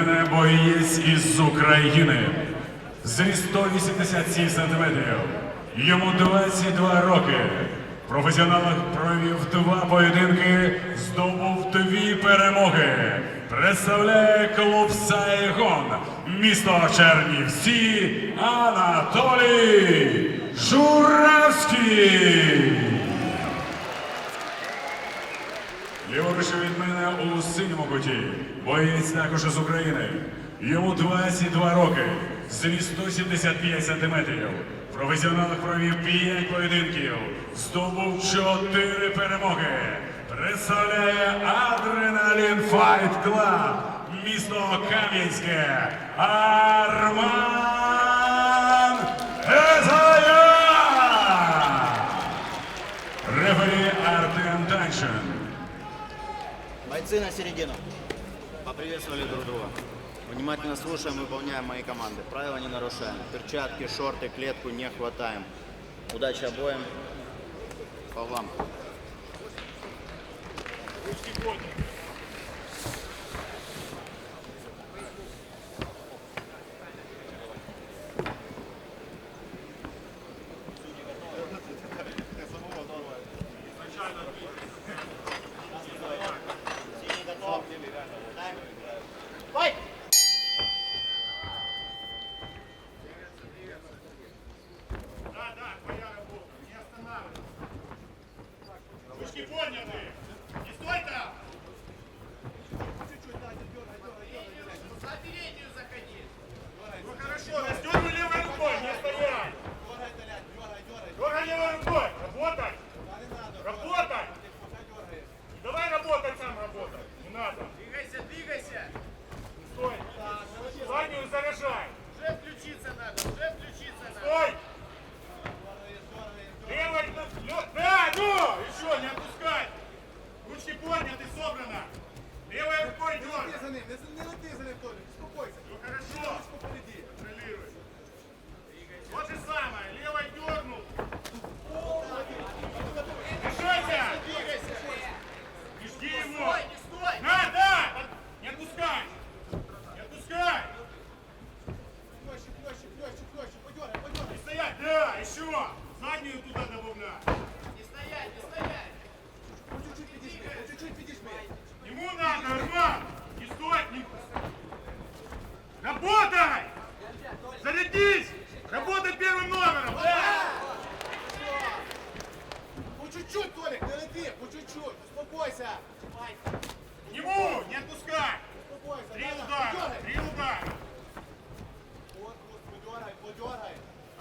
мене боєць із України. Зріст 187 сантиметрів. Йому 22 роки. Професіонал провів два поєдинки, здобув дві перемоги. Представляє клуб Сайгон, місто Чернівці, Анатолій Журавський. Ліворуч від мене у синьому куті. Боєць також із України. Йому 22 роки. Зріст 175 сантиметрів. Професіонал провів 5 поєдинків. Здобув 4 перемоги. Представляє Адреналін Файт Клаб. Місто Кам'янське. Арман Езая! Бойцы на середину. Поприветствовали друг друга. Внимательно слушаем, выполняем мои команды. Правила не нарушаем. Перчатки, шорты, клетку не хватаем. Удачи обоим. По углам. Ручки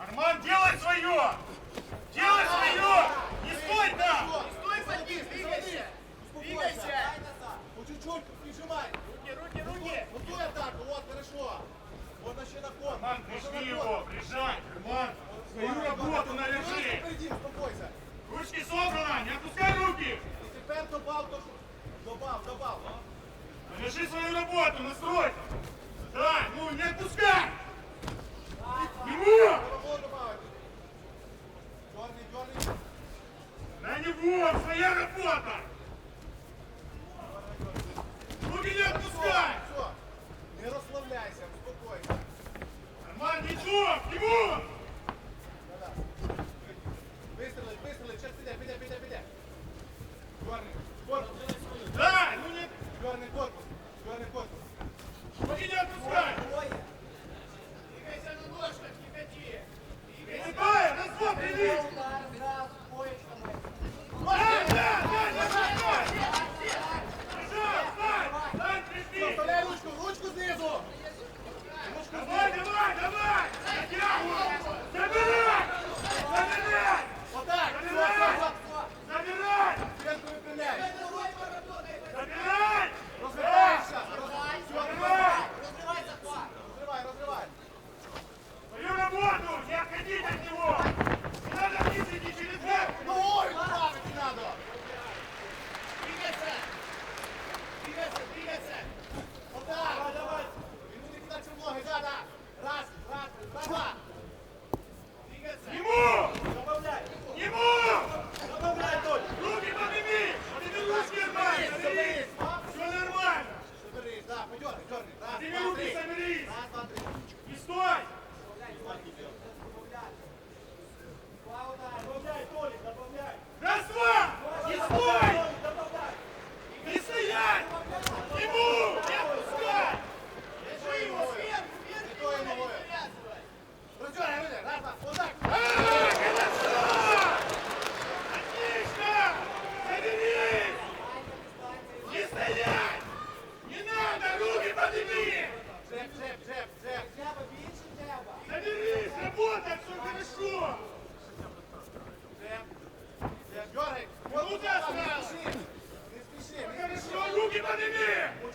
Арман, делай свое! Делай свое! Не стой там! Не стой, садись, двигайся. Успокойся. По чуть-чуть, прижимай. Руки, руки, руки! Вот ту атаку, вот, хорошо. Можно ще на кон. Арман, прижми его! Прижай! Арман, свою работу належи! Успокойся. Ручки собрано! Не отпускай руки! І тепер добав. Добав, добав. Належи свою работу! Настрой! Да, ну не отпускай! Ему! не вот, своя работа! Ну меня отпускай! Все, все. Не расслабляйся, успокойся. Нормально, ничего, не вот! Раз, два. И стой. Добавляй. Не стоять. Ему. Не отпускай. Держи его сверху. Стой, ногою. Роздергай, вийди. Раз, два. Вот так. А, хорошо. Отлично. Соберись. Не стоять. Не надо. Руки подними. Джеб, джеб, джеб, джеб. Соберись. Работай. Все хорошо. Джеб. Джеб. Дергай. Минута Не осталась. спеши. Не спеши. не Хорошо. Руки подними.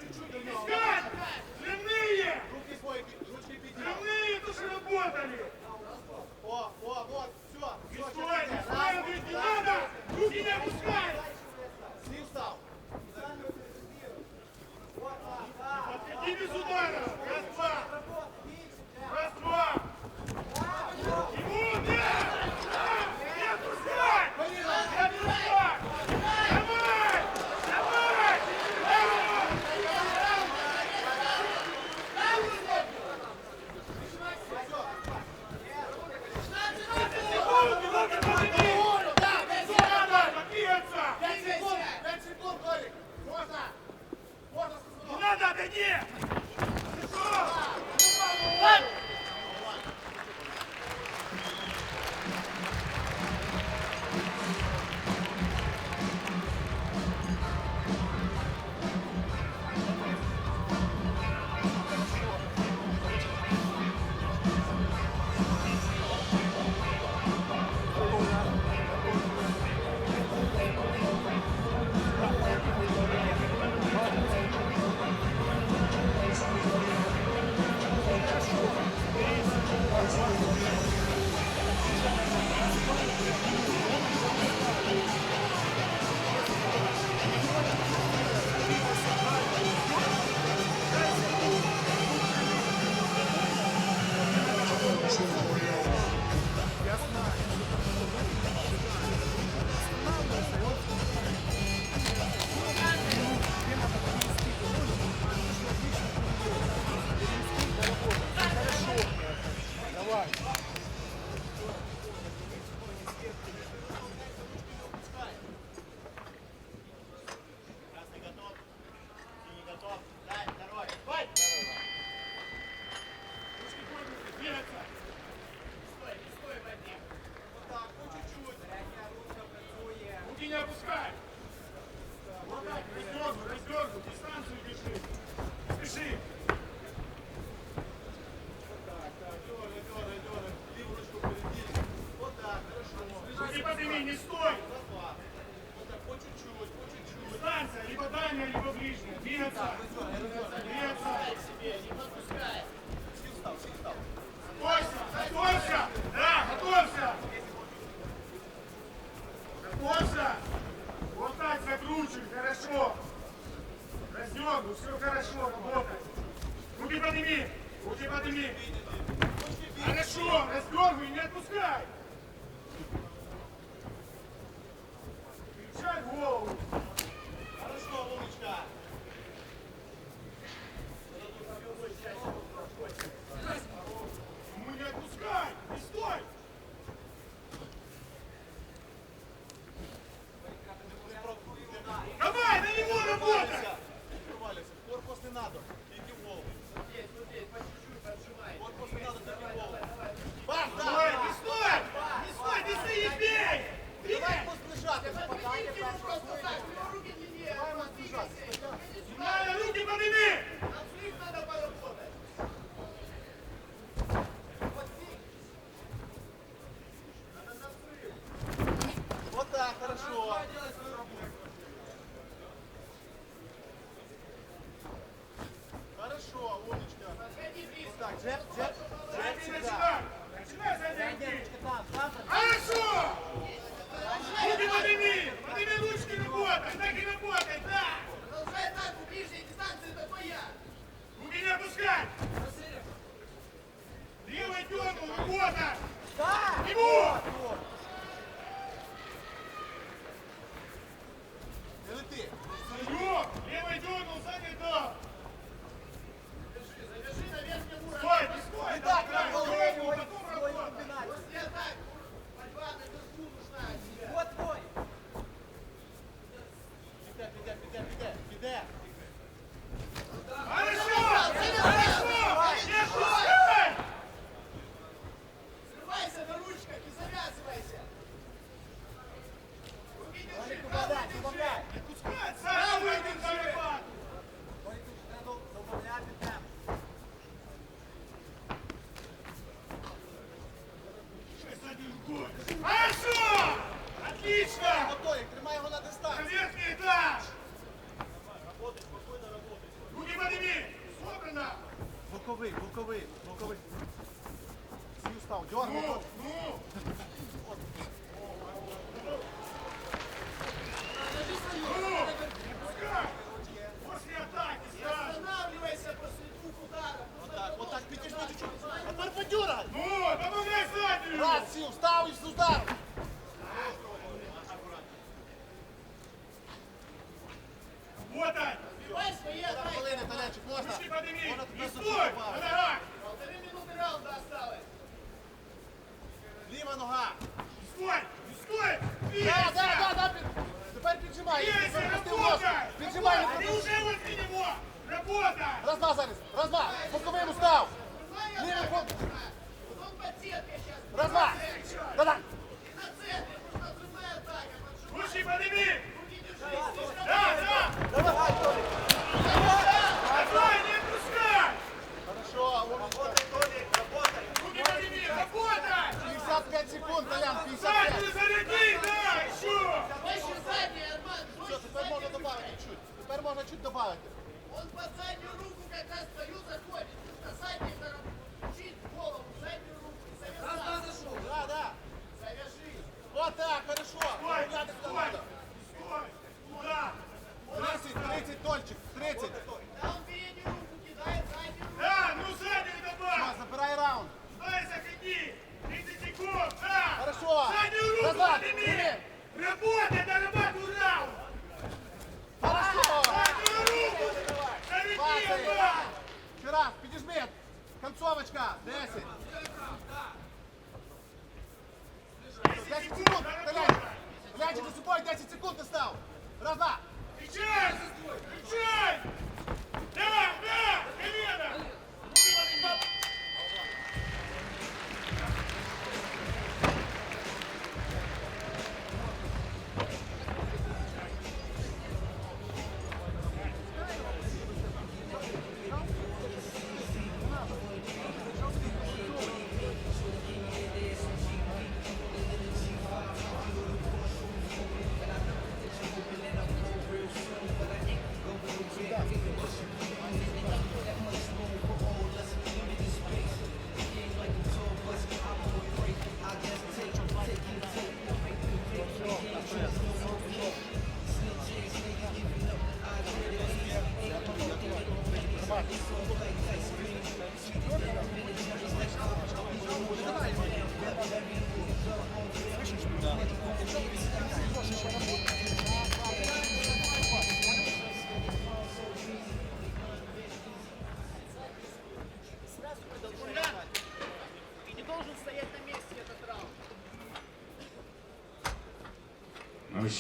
назад! Назад! Ручки подними! Да, да! Давай, Толик! Давай, не отпускай! Хорошо, а работай, Толик, работай! Руки подними, работай! 55 секунд, Толян, 55! Заднюю заряди, да, еще! Еще задняя, Арман, Все, теперь можно добавить чуть. Теперь можно чуть добавить. Он под заднюю руку как раз стою, заходит. 30, Тольчик, 30.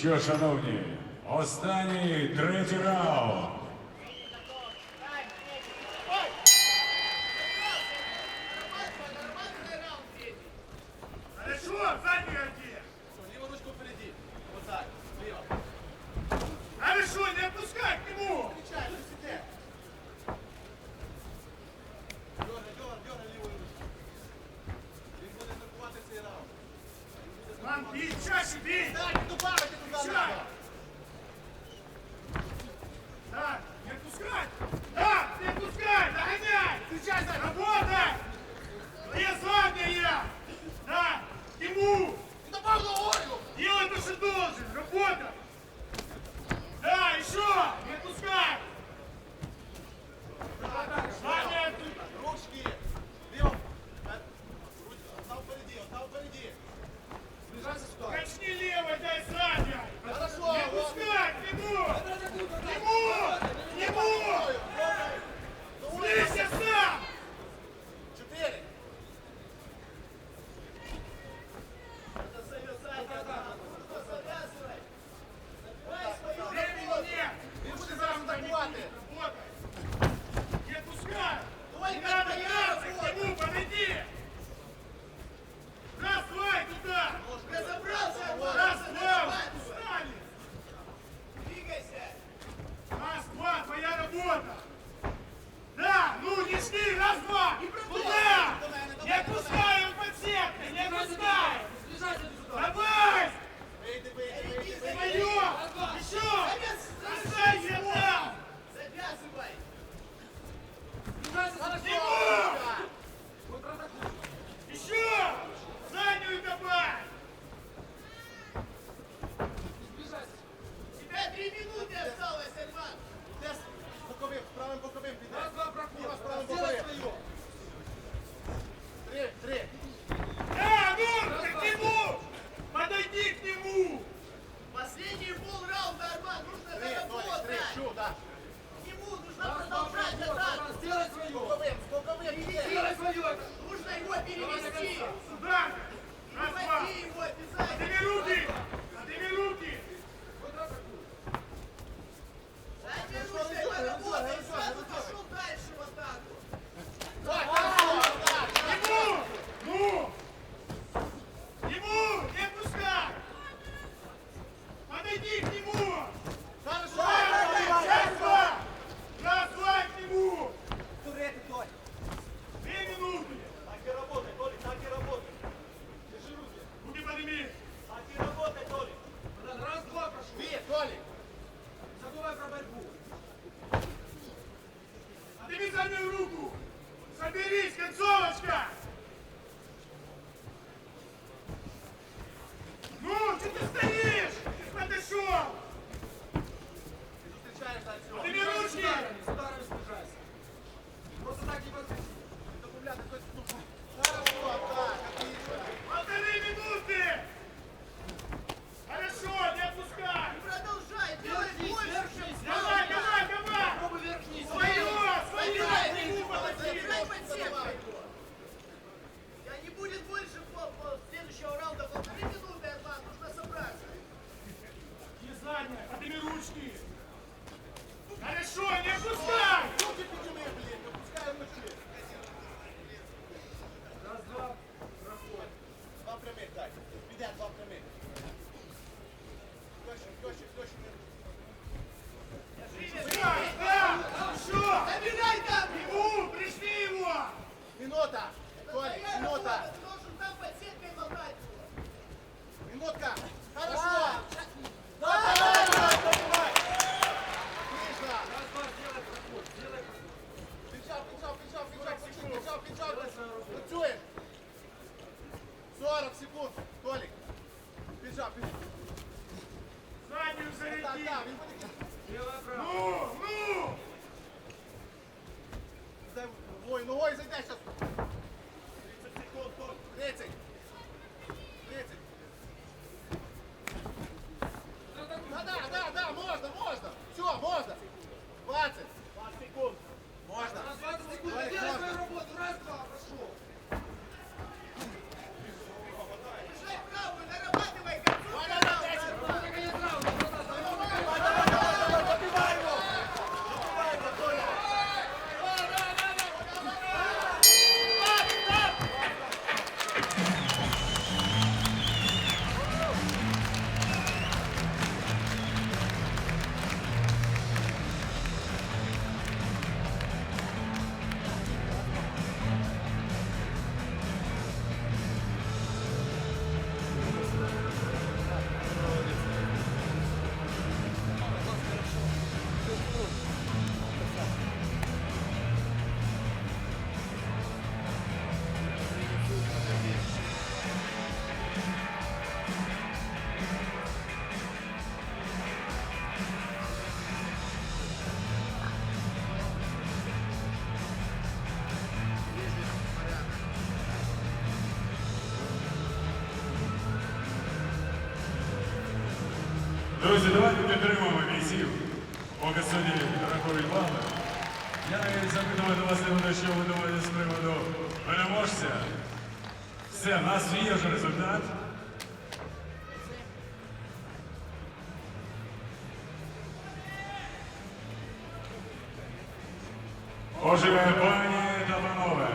Що, шановні, останній третій раунд. Ему нужно продолжать атаку. Сделай свое. Скоковым, скоковым. Сделай свое. Нужно его перевести. Сюда. Раз, два. его обязательно. Друзі, давайте підтримуємо бійців. Поки судді рахують бали. Я запитував до вас, що ви думаєте з приводу переможця. Все, у нас є вже результат. Отже, пані та панове,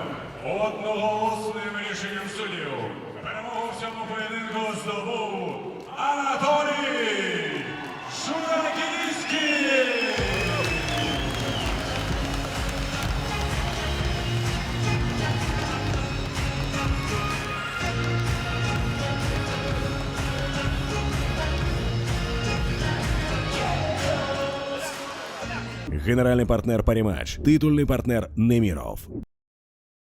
одноголосним рішенням суддів перемогу в цьому поєдинку здобув Анатолій! Генеральный партнер Паримач, титульный партнер Немиров.